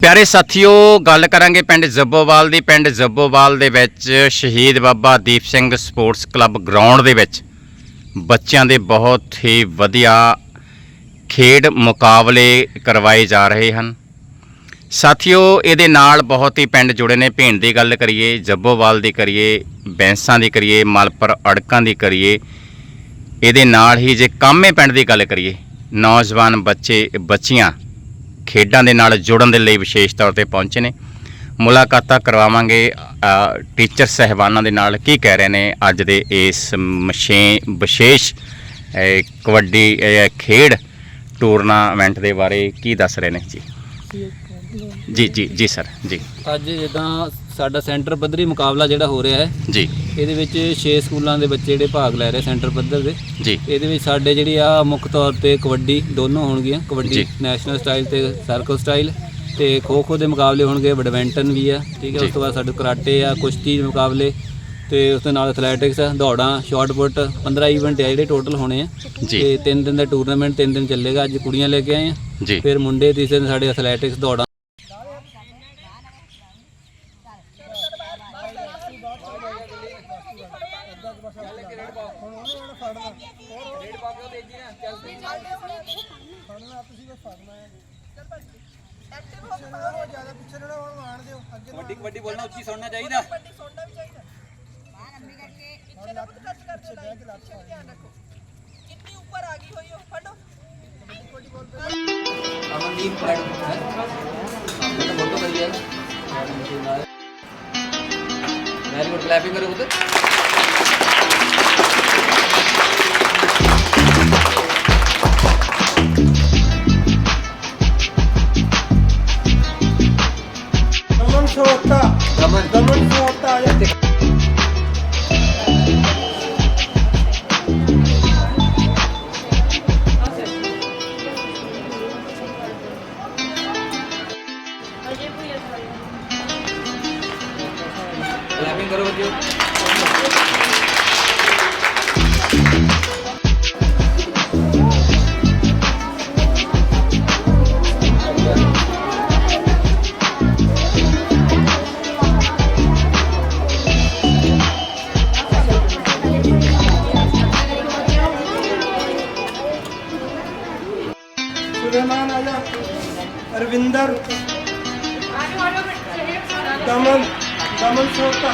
ਪਿਆਰੇ ਸਾਥੀਓ, ਗੱਲ ਕਰਾਂਗੇ ਪਿੰਡ ਜੱਬੋਵਾਲ ਦੀ। ਪਿੰਡ ਜੱਬੋਵਾਲ ਦੇ ਵਿੱਚ Shaheed Baba Deep Singh sports club ground ਦੇ ਵਿੱਚ ਬੱਚਿਆਂ ਦੇ ਬਹੁਤ ਹੀ ਵਧੀਆ ਖੇਡ ਮੁਕਾਬਲੇ ਕਰਵਾਏ ਜਾ ਰਹੇ ਹਨ। ਸਾਥੀਓ, ਇਹਦੇ ਨਾਲ ਬਹੁਤ ਹੀ ਪਿੰਡ ਜੁੜੇ ਨੇ। ਭੇਣ ਦੀ ਗੱਲ ਕਰੀਏ, ਜੱਬੋਵਾਲ ਦੀ ਕਰੀਏ, ਬੈਂਸਾਂ ਦੀ ਕਰੀਏ, ਮਲਪਰ ਅੜਕਾਂ ਦੀ ਕਰੀਏ, ਇਹਦੇ ਨਾਲ ਹੀ ਜੇ ਕਾਮੇ ਪਿੰਡ ਦੀ ਗੱਲ ਕਰੀਏ, ਨੌਜਵਾਨ ਬੱਚੇ, ਬੱਚੀਆਂ ਖੇਡਾਂ ਦੇ ਨਾਲ ਜੁੜਨ ਦੇ ਲਈ ਵਿਸ਼ੇਸ਼ ਤੌਰ ਤੇ ਪਹੁੰਚੇ ਨੇ। ਮੁਲਾਕਾਤਾਂ ਕਰਵਾਵਾਂਗੇ ਟੀਚਰ ਸਹਿਬਾਨਾਂ ਦੇ ਨਾਲ ਕੀ ਕਹਿ ਰਹੇ ਨੇ ਅੱਜ ਦੇ ਇਸ ਮਸ਼ੇ ਵਿਸ਼ੇਸ਼ ਕਬੱਡੀ ਖੇਡ ਟੂਰਨਾਮੈਂਟ ਦੇ ਬਾਰੇ ਕੀ ਦੱਸ ਰਹੇ ਨੇ? ਜੀ। ਜੀ ਜੀ ਜੀ ਸਰ ਜੀ। ਅੱਜ ਜਿੱਦਾਂ ਸਾਡਾ ਸੈਂਟਰ ਪੱਧਰੀ ਮੁਕਾਬਲਾ ਜਿਹੜਾ ਹੋ ਰਿਹਾ ਹੈ ਜੀ। ਇਹਦੇ ਵਿੱਚ 6 ਸਕੂਲਾਂ ਦੇ ਬੱਚੇ ਜਿਹੜੇ ਭਾਗ ਲੈ ਰਹੇ ਸੈਂਟਰ ਪੱਧਰ ਦੇ। ਜੀ। ਇਹਦੇ ਵਿੱਚ ਸਾਡੇ ਜਿਹੜੀ ਆ ਮੁੱਖ ਤੌਰ ਤੇ ਕਬੱਡੀ ਦੋਨੋਂ ਹੋਣਗੀਆਂ ਕਬੱਡੀ। ਨੈਸ਼ਨਲ ਸਟਾਈਲ ਤੇ ਸਰਕਲ ਸਟਾਈਲ ਤੇ ਖੋ ਖੋ ਦੇ ਮੁਕਾਬਲੇ ਹੋਣਗੇ ਬੈਡਮਿੰਟਨ ਵੀ ਆ ਠੀਕ ਹੈ। ਉਸ ਤੋਂ ਬਾਅਦ ਸਾਡੇ ਕਰਾਟੇ ਆ ਕੁਸ਼ਤੀ ਦੇ ਮੁਕਾਬਲੇ ਤੇ ਉਸ ਦੇ ਨਾਲ ਐਥਲੈਟਿਕਸ ਆ ਦੌੜਾਂ ਸ਼ਾਰਟ ਪੁੱਟ 15 ਇਵੈਂਟ ਆ ਜਿਹੜੇ ਟੋਟਲ ਹੋਣੇ ਆ। ਤੇ ਤਿੰਨ ਦਿਨ ਦਾ ਟੂਰਨਾਮੈਂਟ ਤਿੰਨ ਦਿਨ ਚੱਲੇਗਾ ਅੱਜ ਕੁੜੀਆਂ ਲੈ ਕੇ ਆਏ ਆ। ਫਿਰ ਮੁੰਡੇ ਤੀਸਰੇ ਦਿਨ ਸਾਡੇ ਐਥਲੈਟਿਕਸ ਦੌੜਾਂ ਕਬੱਡੀ ਕਬੱਡੀ ਬੋਲਣਾ ਉੱਚੀ ਸੁਣਨਾ ਚਾਹੀਦਾ। ਕਿੰਨੀ ਉੱਪਰ ਆ ਗਈ ਹੋਈ ਉਹ ਫੜੋ। ਅਮਨਦੀਪ ਪੈਡ ਹੈ ਫੋਟੋ ਕਰੀ ਹੈ ਵੈਰੀ ਗੁੱਡ ਕਲੈਪਿੰਗ ਕਰੋ ਉਧਰ। ਦਮਨ ਸੋਤਾ ਰਮਨ ਦਮਨ ਸੋਤਾ ਆ ਜਾ ਕਲੈਪਿੰਗ ਕਰੋ ਸੁਲੇਮਾਨ ਆ ਜਾ ਅਰਵਿੰਦਰ ਦਮਨ ਦਮਨ ਸੋਤਾ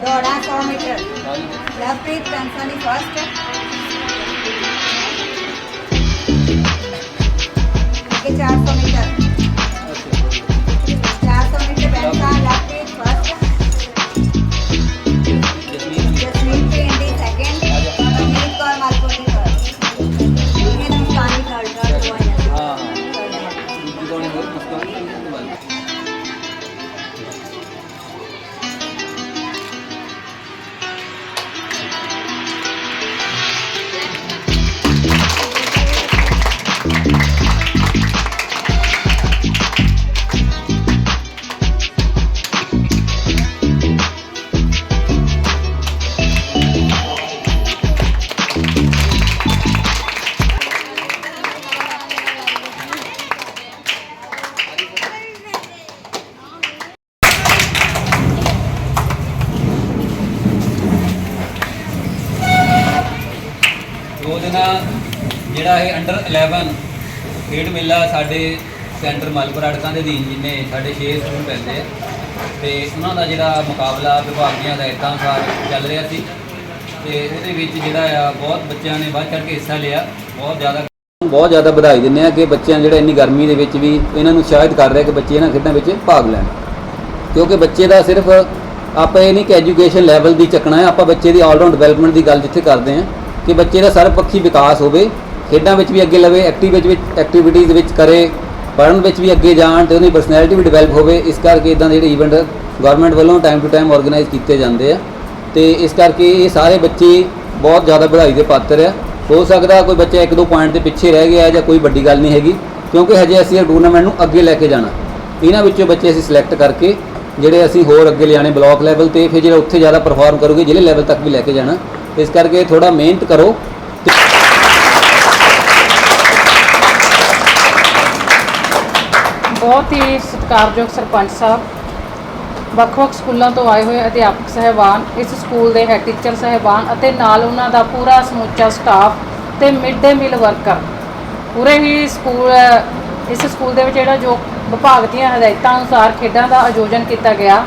દોડા સો મીટર લવપ્રીત કંસાની ફર્સ્ટ કે ચારસો મીટર ਦੋ ਦਿਨਾਂ ਜਿਹੜਾ ਇਹ ਅੰਡਰ 11 ਖੇਡ ਮੇਲਾ ਸਾਡੇ ਸੈਂਟਰ ਮਲਪੁਰ ਅੜਕਾਂ ਦੇ ਅਧੀਨ ਜਿੰਨੇ ਸਾਡੇ 6 ਸਕੂਲ ਪੈਂਦੇ ਆ, ਤੇ ਉਹਨਾਂ ਦਾ ਜਿਹੜਾ ਮੁਕਾਬਲਾ ਵਿਭਾਗੀਆਂ ਦਾ ਹਦਾਇਤਾਂ ਸਾਰ ਚੱਲ ਰਿਹਾ ਸੀ। ਤੇ ਉਹਦੇ ਵਿੱਚ ਜਿਹੜਾ ਆ, ਬਹੁਤ ਬੱਚਿਆਂ ਨੇ ਵੱਧ ਚੜ ਕੇ ਹਿੱਸਾ ਲਿਆ, ਬਹੁਤ ਜ਼ਿਆਦਾ ਬਹੁਤ ਜ਼ਿਆਦਾ ਵਧਾਈ ਦਿੰਦੇ ਆ ਕਿ ਬੱਚਿਆਂ ਜਿਹੜਾ ਇੰਨੀ ਗਰਮੀ ਦੇ ਵਿੱਚ ਵੀ ਇਹਨਾਂ ਨੂੰ ਉਤਸ਼ਾਹਿਤ ਕਰ ਰਿਹਾ ਕਿ ਬੱਚੇ ਇਹਨਾਂ ਖੇਡਾਂ ਵਿੱਚ ਭਾਗ ਲੈਣ। ਕਿਉਂਕਿ ਬੱਚੇ ਦਾ ਸਿਰਫ ਆਪਾਂ ਇਹ ਨਹੀਂ ਕਿ ਐਜੂਕੇਸ਼ਨ ਲੈਵਲ ਦੀ ਚੱਕਣਾ ਹੈ, ਆਪਾਂ ਬੱਚੇ ਦੀ ਆਲਰਾਊਂਡ ਡਿਵੈਲਪਮੈਂਟ ਦੀ ਗੱਲ ਜਿੱਥੇ ਕਰਦੇ ਹਾਂ ਕਿ ਬੱਚੇ ਦਾ ਸਰਬਪੱਖੀ ਵਿਕਾਸ ਹੋਵੇ, ਖੇਡਾਂ ਵਿੱਚ ਵੀ ਅੱਗੇ ਲਵੇ ਐਕਟਿਵ ਵਿੱਚ ਐਕਟੀਵਿਟੀਜ਼ ਵਿੱਚ ਕਰੇ, ਪੜ੍ਹਨ ਵਿੱਚ ਵੀ ਅੱਗੇ ਜਾਣ ਤੇ ਉਹਦੀ ਪਰਸਨੈਲਿਟੀ ਵੀ ਡਿਵੈਲਪ ਹੋਵੇ, ਇਸ ਕਰਕੇ ਇਦਾਂ ਦੇ ਜਿਹੜੇ ਇਵੈਂਟ ਗਵਰਨਮੈਂਟ ਵੱਲੋਂ ਟਾਈਮ ਟੂ ਟਾਈਮ ਆਰਗੇਨਾਈਜ਼ ਕੀਤੇ ਜਾਂਦੇ ਆ। ਤੇ ਇਸ ਕਰਕੇ ਇਹ ਸਾਰੇ ਬੱਚੇ ਬਹੁਤ ਜ਼ਿਆਦਾ ਵਧਾਈ ਦੇ ਪਾਤਰ ਆ। ਹੋ ਸਕਦਾ ਕੋਈ ਬੱਚਾ ਇੱਕ ਦੋ ਪੁਆਇੰਟ ਦੇ ਪਿੱਛੇ ਰਹਿ ਗਿਆ ਜਾਂ ਕੋਈ ਵੱਡੀ ਗੱਲ ਨਹੀਂ ਹੈਗੀ, ਕਿਉਂਕਿ ਹਜੇ ਅਸੀਂ ਇਹ ਟੂਰਨਾਮੈਂਟ ਨੂੰ ਅੱਗੇ ਲੈ ਕੇ ਜਾਣਾ। ਇਹਨਾਂ ਵਿੱਚੋਂ ਬੱਚੇ ਅਸੀਂ ਸਿਲੈਕਟ ਕਰਕੇ ਜਿਹੜੇ ਅਸੀਂ ਹੋਰ ਅੱਗੇ ਲਿਆਣੇ ਬਲਾਕ ਲੈਵਲ ਤੇ, ਫਿਰ ਜਿਹੜਾ ਉੱਥੇ ਜ਼ਿਆਦਾ ਪਰਫਾਰਮ ਕਰੋਗੇ, ਜ਼ਿਲ੍ਹੇ ਲੈਵਲ ਤੱਕ ਵੀ ਲੈ ਕੇ ਜਾਣਾ। ਇਸ ਕਰਕੇ ਥੋੜਾ ਮਿਹਨਤ ਕਰੋ ਬਹੁਤ ਹੀ ਸਤਿਕਾਰਯੋਗ ਸਰਪੰਚ ਸਾਹਿਬ। ਵੱਖ-ਵੱਖ ਸਕੂਲਾਂ ਤੋਂ ਆਏ ਹੋਏ ਅਧਿਆਪਕ ਸਹਿਬਾਨ, ਇਸ ਸਕੂਲ ਦੇ ਹੈਡ ਟੀਚਰ ਸਹਿਬਾਨ ਅਤੇ ਨਾਲ ਉਹਨਾਂ ਦਾ ਪੂਰਾ ਸਮੁੱਚਾ ਸਟਾਫ ਤੇ ਮਿਡ ਡੇ ਮੀਲ ਵਰਕਰ ਪੂਰੇ ਹੀ ਸਕੂਲ, ਇਸ ਸਕੂਲ ਦੇ ਵਿੱਚ ਜਿਹੜਾ ਜੋ ਵਿਭਾਗ ਦੀਆਂ ਹਦਾਇਤਾਂ ਅਨੁਸਾਰ ਖੇਡਾਂ ਦਾ ਆਯੋਜਨ ਕੀਤਾ ਗਿਆ।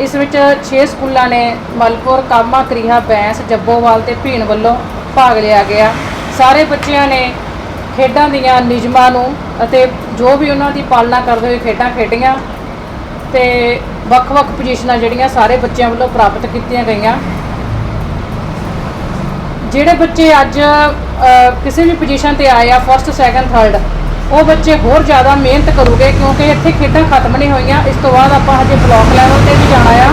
ਇਸ ਵਿੱਚ 6 ਸਕੂਲਾਂ ਨੇ ਮਲਪੁਰ ਕਾਮਾ, ਕਰੀਹਾ, ਬੈਂਸ, ਜੱਬੋਵਾਲ ਤੇ ਭੀਣ ਵੱਲੋਂ ਭਾਗ ਲਿਆ ਗਿਆ। ਸਾਰੇ ਬੱਚਿਆਂ ਨੇ ਖੇਡਾਂ ਦੀਆਂ ਨਿਯਮਾਂ ਨੂੰ ਅਤੇ ਜੋ ਵੀ ਉਹਨਾਂ ਦੀ ਪਾਲਣਾ ਕਰਦੇ ਹੋਏ ਖੇਡਾਂ ਖੇਡੀਆਂ ਤੇ ਵੱਖ-ਵੱਖ ਪੋਜੀਸ਼ਨਾਂ ਜਿਹੜੀਆਂ ਸਾਰੇ ਬੱਚਿਆਂ ਵੱਲੋਂ ਪ੍ਰਾਪਤ ਕੀਤੀਆਂ ਗਈਆਂ। ਜਿਹੜੇ ਬੱਚੇ ਅੱਜ ਕਿਸੇ ਵੀ ਪੋਜੀਸ਼ਨ ਤੇ ਆਏ ਆ ਫਸਟ ਸੈਕੰਡ ਥਰਡ ਉਹ ਬੱਚੇ ਹੋਰ ਜ਼ਿਆਦਾ ਮਿਹਨਤ ਕਰੂਗੇ ਕਿਉਂਕਿ ਇੱਥੇ ਖੇਡਾਂ ਖਤਮ ਨਹੀਂ ਹੋਈਆਂ। ਇਸ ਤੋਂ ਬਾਅਦ ਆਪਾਂ ਹਜੇ ਬਲਾਕ ਲੈਵਲ ਤੇ ਵੀ ਜਾਣਾ ਆ।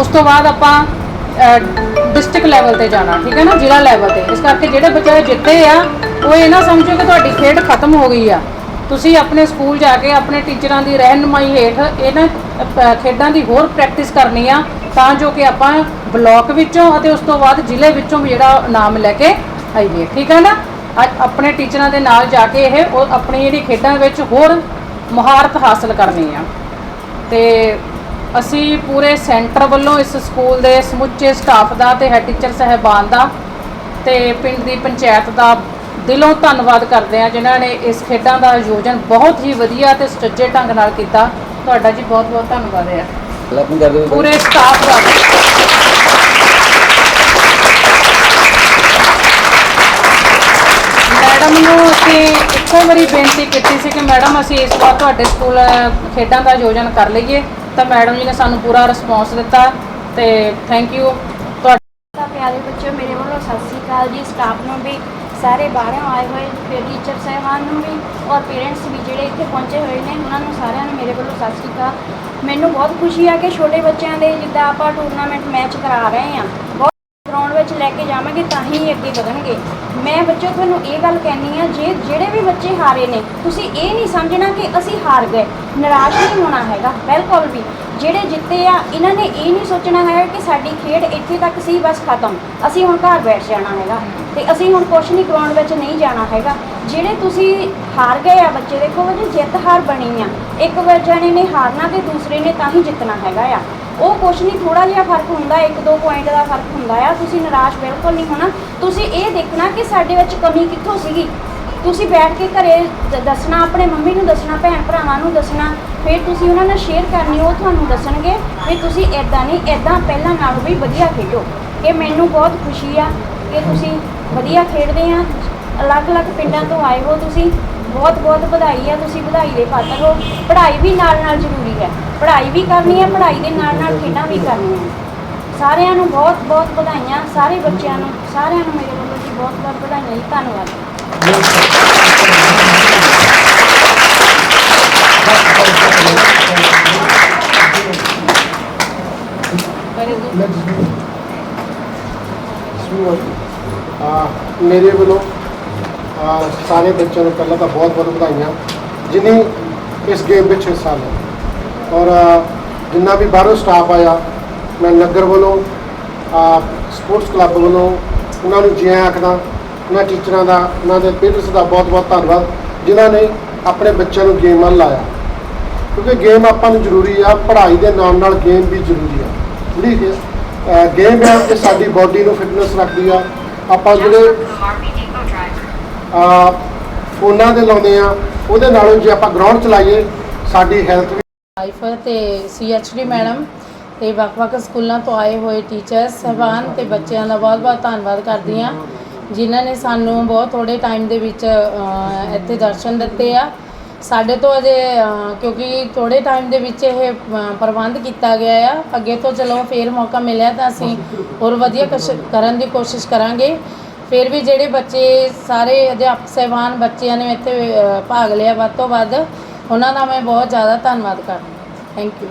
ਉਸ ਤੋਂ ਬਾਅਦ ਆਪਾਂ ਡਿਸਟ੍ਰਿਕਟ ਲੈਵਲ ਤੇ ਜਾਣਾ, ਠੀਕ ਹੈ ਨਾ? ਜ਼ਿਲ੍ਹਾ ਲੈਵਲ ਤੇ। ਇਸ ਕਰਕੇ ਜਿਹੜੇ ਬੱਚੇ ਜਿੱਤੇ ਆ, ਉਹ ਇਹ ਨਾ ਸਮਝੋ ਕਿ ਤੁਹਾਡੀ ਖੇਡ ਖਤਮ ਹੋ ਗਈ ਆ। ਤੁਸੀਂ ਆਪਣੇ ਸਕੂਲ ਜਾ ਕੇ ਆਪਣੇ ਟੀਚਰਾਂ ਦੀ ਰਹਿਨਮਾਈ ਹੇਠ ਇਹਨਾਂ ਖੇਡਾਂ ਦੀ ਹੋਰ ਪ੍ਰੈਕਟਿਸ ਕਰਨੀ ਆ, ਤਾਂ ਜੋ ਕਿ ਆਪਾਂ ਬਲਾਕ ਵਿੱਚੋਂ ਅਤੇ ਉਸ ਤੋਂ ਬਾਅਦ ਜ਼ਿਲ੍ਹੇ ਵਿੱਚੋਂ ਵੀ ਜਿਹੜਾ ਨਾਮ ਲੈ ਕੇ ਆਈਏ। ਠੀਕ ਹੈ ਨਾ? ਅੱਜ ਆਪਣੇ ਟੀਚਰਾਂ ਦੇ ਨਾਲ ਜਾ ਕੇ ਇਹ ਉਹ ਆਪਣੀ ਜਿਹੜੀ ਖੇਡਾਂ ਵਿੱਚ ਹੋਰ ਮਹਾਰਤ ਹਾਸਲ ਕਰਨੀ ਆ। ਤੇ ਅਸੀਂ ਪੂਰੇ ਸੈਂਟਰ ਵੱਲੋਂ ਇਸ ਸਕੂਲ ਦੇ ਸਮੁੱਚੇ ਸਟਾਫ ਦਾ ਤੇ ਹੈਡ ਟੀਚਰ ਸਹਿਬਾਨ ਦਾ ਤੇ ਪਿੰਡ ਦੀ ਪੰਚਾਇਤ ਦਾ ਦਿਲੋਂ ਧੰਨਵਾਦ ਕਰਦੇ ਹਾਂ ਜਿਨ੍ਹਾਂ ਨੇ ਇਸ ਖੇਡਾਂ ਦਾ ਆਯੋਜਨ ਬਹੁਤ ਹੀ ਵਧੀਆ ਤੇ ਸੁਚੱਜੇ ਢੰਗ ਨਾਲ ਕੀਤਾ। ਤੁਹਾਡਾ ਜੀ ਬਹੁਤ ਬਹੁਤ ਧੰਨਵਾਦ ਹੈ। ਪੂਰੇ ਸਟਾਫ ਦਾ। ਮੈਡਮ ਨੂੰ ਅਸੀਂ ਇੱਕੋ ਵਾਰੀ ਬੇਨਤੀ ਕੀਤੀ ਸੀ ਕਿ ਮੈਡਮ, ਅਸੀਂ ਇਸ ਵਾਰ ਤੁਹਾਡੇ ਸਕੂਲ ਖੇਡਾਂ ਦਾ ਆਯੋਜਨ ਕਰ ਲਈਏ। ਤਾਂ ਮੈਡਮ ਜੀ ਨੇ ਸਾਨੂੰ ਪੂਰਾ ਰਿਸਪੌਂਸ ਦਿੱਤਾ ਤੇ ਥੈਂਕ ਯੂ ਤੁਹਾਡਾ ਪਿਆਰੇ ਬੱਚਿਓ, ਮੇਰੇ ਵੱਲੋਂ ਸਤਿ ਸ੍ਰੀ ਅਕਾਲ ਜੀ ਸਟਾਫ ਨੂੰ ਵੀ, ਸਾਰੇ ਬਾਹਰੋਂ ਆਏ ਹੋਏ ਤੇ ਟੀਚਰ ਸਾਹਿਬਾਨ ਨੂੰ ਵੀ ਔਰ ਪੇਰੈਂਟਸ ਵੀ ਜਿਹੜੇ ਇੱਥੇ ਪਹੁੰਚੇ ਹੋਏ ਨੇ, ਉਹਨਾਂ ਨੂੰ ਸਾਰਿਆਂ ਨੂੰ ਮੇਰੇ ਵੱਲੋਂ ਸਤਿ ਸ੍ਰੀ ਅਕਾਲ। ਮੈਨੂੰ ਬਹੁਤ ਖੁਸ਼ੀ ਆ ਕਿ ਛੋਟੇ ਬੱਚਿਆਂ ਦੇ ਜਿੱਦਾਂ ਆਪਾਂ ਟੂਰਨਾਮੈਂਟ ਮੈਚ ਕਰਾ ਰਹੇ ਆ ਬਹੁਤ ਵਿੱਚ ਲੈ ਕੇ ਜਾਵਾਂਗੇ ਤਾਂ ਹੀ ਇਹ ਅੱਗੇ ਵਧਣਗੇ। ਮੈਂ ਬੱਚਿਓ ਤੁਹਾਨੂੰ ਇਹ ਗੱਲ ਕਹਿਣੀ ਆ, ਜੇ ਜਿਹੜੇ ਵੀ ਬੱਚੇ ਹਾਰੇ ਨੇ, ਤੁਸੀਂ ਇਹ ਨਹੀਂ ਸਮਝਣਾ ਕਿ ਅਸੀਂ ਹਾਰ ਗਏ। ਨਿਰਾਸ਼ ਨਹੀਂ ਹੋਣਾ ਹੈਗਾ, ਬਿਲਕੁਲ ਵੀ। ਜਿਹੜੇ ਜਿੱਤੇ ਆ, ਇਹਨਾਂ ਨੇ ਇਹ ਨਹੀਂ ਸੋਚਣਾ ਹੈਗਾ ਕਿ ਸਾਡੀ ਖੇਡ ਇੱਥੇ ਤੱਕ ਸੀ, ਬਸ ਖਤਮ। ਅਸੀਂ ਹੁਣ ਘਰ ਬੈਠ ਜਾਣਾ ਹੈਗਾ ਤੇ ਅਸੀਂ ਹੁਣ ਕੁਛ ਨਹੀਂ ਗਰਾਊਂਡ ਵਿੱਚ ਨਹੀਂ ਜਾਣਾ ਹੈਗਾ। ਜਿਹੜੇ ਤੁਸੀਂ ਹਾਰ ਗਏ ਆ ਬੱਚੇ, ਦੇਖੋ ਜੀ, ਜਿੱਤ ਹਾਰ ਬਣੀ ਆ। ਇੱਕ ਵਾਰ ਨੇ ਹਾਰਨਾ ਤੇ ਦੂਸਰੇ ਨੇ ਤਾਂ ਹੀ ਜਿੱਤਣਾ ਹੈਗਾ ਆ। ਉਹ ਕੁਛ ਨਹੀਂ ਥੋੜਾ ਜਿਹਾ ਫ਼ਰਕ ਹੁੰਦਾ, ਇੱਕ ਦੋ ਪੁਆਇੰਟ ਦਾ ਫ਼ਰਕ ਹੁੰਦਾ ਆ। ਤੁਸੀਂ ਨਿਰਾਸ਼ ਬਿਲਕੁਲ ਨਹੀਂ ਹੋਣਾ। ਤੁਸੀਂ ਇਹ ਦੇਖਣਾ ਕਿ ਸਾਡੇ ਵਿੱਚ ਕਮੀ ਕਿੱਥੋਂ ਸੀਗੀ। ਤੁਸੀਂ ਬੈਠ ਕੇ ਘਰੇ ਦੱਸਣਾ, ਆਪਣੇ ਮੰਮੀ ਨੂੰ ਦੱਸਣਾ, ਭੈਣ ਭਰਾਵਾਂ ਨੂੰ ਦੱਸਣਾ, ਫਿਰ ਤੁਸੀਂ ਉਹਨਾਂ ਨਾਲ ਸ਼ੇਅਰ ਕਰਨੀ, ਉਹ ਤੁਹਾਨੂੰ ਦੱਸਣਗੇ ਵੀ ਤੁਸੀਂ ਐਦਾਂ ਨਹੀਂ ਐਦਾਂ ਪਹਿਲਾਂ ਨਾਲੋਂ ਵੀ ਵਧੀਆ ਖੇਡੋ। ਕਿ ਮੈਨੂੰ ਬਹੁਤ ਖੁਸ਼ੀ ਆ ਕਿ ਤੁਸੀਂ ਵਧੀਆ ਖੇਡਦੇ ਆ। ਅਲੱਗ-ਅਲੱਗ ਪਿੰਡਾਂ ਤੋਂ ਆਏ ਹੋ ਤੁਸੀਂ। ਬਹੁਤ ਬਹੁਤ ਵਧਾਈ ਆ, ਤੁਸੀਂ ਵਧਾਈ ਦੇ ਪਾਤਰ ਹੋ। ਪੜ੍ਹਾਈ ਵੀ ਨਾਲ ਨਾਲ ਜ਼ਰੂਰੀ ਹੈ। ਪੜ੍ਹਾਈ ਵੀ ਕਰਨੀ ਹੈ, ਪੜ੍ਹਾਈ ਦੇ ਨਾਲ ਨਾਲ ਖੇਡਾਂ ਵੀ ਕਰਨੀਆਂ ਸਾਰਿਆਂ ਨੂੰ ਬਹੁਤ ਬਹੁਤ ਵਧਾਈਆਂ, ਸਾਰੇ ਬੱਚਿਆਂ ਨੂੰ, ਸਾਰਿਆਂ ਨੂੰ ਮੇਰੇ ਵੱਲੋਂ ਜੀ ਬਹੁਤ ਬਹੁਤ ਵਧਾਈਆਂ ਜੀ, ਧੰਨਵਾਦ। ਮੇਰੇ ਵੱਲੋਂ ਸਾਰੇ ਬੱਚਿਆਂ ਨੂੰ ਪਹਿਲਾਂ ਤਾਂ ਬਹੁਤ ਬਹੁਤ ਵਧਾਈਆਂ, ਜਿਨੇ ਇਸ ਗੇਮ ਵਿੱਚ ਹਿੱਸਾ ਲਿਆ। ਔਰ ਜਿੰਨਾ ਵੀ ਬਾਹਰੋਂ ਸਟਾਫ ਆਇਆ, ਮੈਂ ਨਗਰ ਵੱਲੋਂ ਸਪੋਰਟਸ ਕਲੱਬ ਵੱਲੋਂ, ਉਹਨਾਂ ਨੂੰ ਜੀ ਆਇਆਂ ਆਖਦਾ, ਉਹਨਾਂ ਟੀਚਰਾਂ ਦਾ, ਉਹਨਾਂ ਦੇ ਪੇਰੈਂਟਸ ਦਾ ਬਹੁਤ ਬਹੁਤ ਧੰਨਵਾਦ, ਜਿਨ੍ਹਾਂ ਨੇ ਆਪਣੇ ਬੱਚਿਆਂ ਨੂੰ ਗੇਮ ਵੱਲ ਲਾਇਆ। ਕਿਉਂਕਿ ਗੇਮ ਆਪਾਂ ਨੂੰ ਜ਼ਰੂਰੀ ਆ, ਪੜ੍ਹਾਈ ਦੇ ਨਾਲ ਨਾਲ ਗੇਮ ਵੀ ਜ਼ਰੂਰੀ ਆ। ਜਿਹੜੀ ਗੇਮ ਹੈ ਇਹ ਸਾਡੀ ਬਾਡੀ ਨੂੰ ਫਿਟਨੈਸ ਰੱਖਦੀ ਆ। ਆਪਾਂ ਜਿਹੜੇ ਆ ਫੋਨਾਂ ਦੇ ਲਾਉਂਦੇ ਆ। ਉਹਦੇ ਨਾਲੋਂ ਜੇ ਆਪਾਂ ਗਰਾਊਂਡ ਚਲਾਈਏ, ਸਾਡੀ ਹੈਲਥ ਵੀ ਲਾਈਫ ਤੇ ਸੀਐਚਡੀ ਮੈਡਮ ਤੇ ਵੱਖ-ਵੱਖ ਸਕੂਲਾਂ ਤੋਂ ਆਏ ਹੋਏ ਟੀਚਰਸ ਸਹਿਬਾਨ ਤੇ ਬੱਚਿਆਂ ਦਾ ਬਹੁਤ-ਬਹੁਤ ਧੰਨਵਾਦ ਕਰਦੀ ਹਾਂ ਜਿਨ੍ਹਾਂ ਨੇ ਸਾਨੂੰ ਬਹੁਤ ਥੋੜੇ ਟਾਈਮ ਦੇ ਵਿੱਚ ਇੱਥੇ ਦਰਸ਼ਨ ਦਿੱਤੇ ਆ। ਸਾਡੇ ਤੋਂ ਅਜੇ ਕਿਉਂਕਿ ਥੋੜੇ ਟਾਈਮ ਦੇ ਵਿੱਚ ਇਹ ਪ੍ਰਬੰਧ ਕੀਤਾ ਗਿਆ ਆ। ਅੱਗੇ ਤੋਂ ਚਲੋ ਫੇਰ ਮੌਕਾ ਮਿਲਿਆ ਤਾਂ ਅਸੀਂ ਹੋਰ ਵਧੀਆ ਕੁਛ ਕਰਨ ਦੀ ਕੋਸ਼ਿਸ਼ ਕਰਾਂਗੇ। ਫਿਰ ਵੀ ਜਿਹੜੇ ਬੱਚੇ, ਸਾਰੇ ਅਧਿਆਪਕ ਸਹਿਬਾਨ ਬੱਚਿਆਂ ਨੇ ਇੱਥੇ ਭਾਗ ਲਿਆ। ਵੱਧ ਤੋਂ ਵੱਧ ਉਹਨਾਂ ਦਾ ਮੈਂ ਬਹੁਤ ਜ਼ਿਆਦਾ ਧੰਨਵਾਦ ਕਰਦੀ ਥੈਂਕ ਯੂ